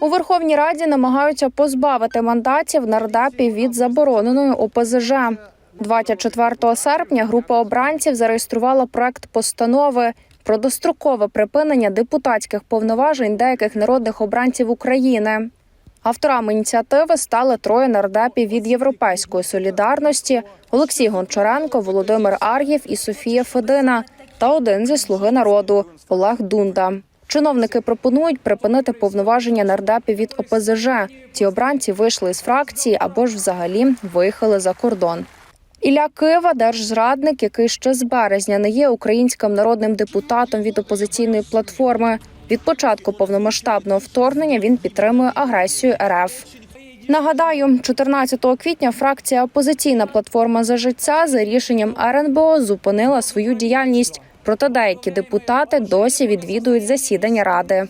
У Верховній Раді намагаються позбавити мандатів нардапів від забороненої ОПЗЖ. 24 серпня група обранців зареєструвала проект постанови про дострокове припинення депутатських повноважень деяких народних обранців України. Авторами ініціативи стали троє нардапів від Європейської солідарності: Олексій Гончаренко, Володимир Ар'єв і Софія Федина, та один зі слуги народу Олег Дунда. Чиновники пропонують припинити повноваження нардепів від ОПЗЖ. Ці обранці вийшли з фракції або ж взагалі виїхали за кордон. Ілля Кива, держзрадник, який ще з березня не є українським народним депутатом від опозиційної платформи. Від початку повномасштабного вторгнення він підтримує агресію РФ. Нагадаю, 14 квітня фракція Опозиційна платформа за життя за рішенням РНБО зупинила свою діяльність. Проте деякі депутати досі відвідують засідання ради.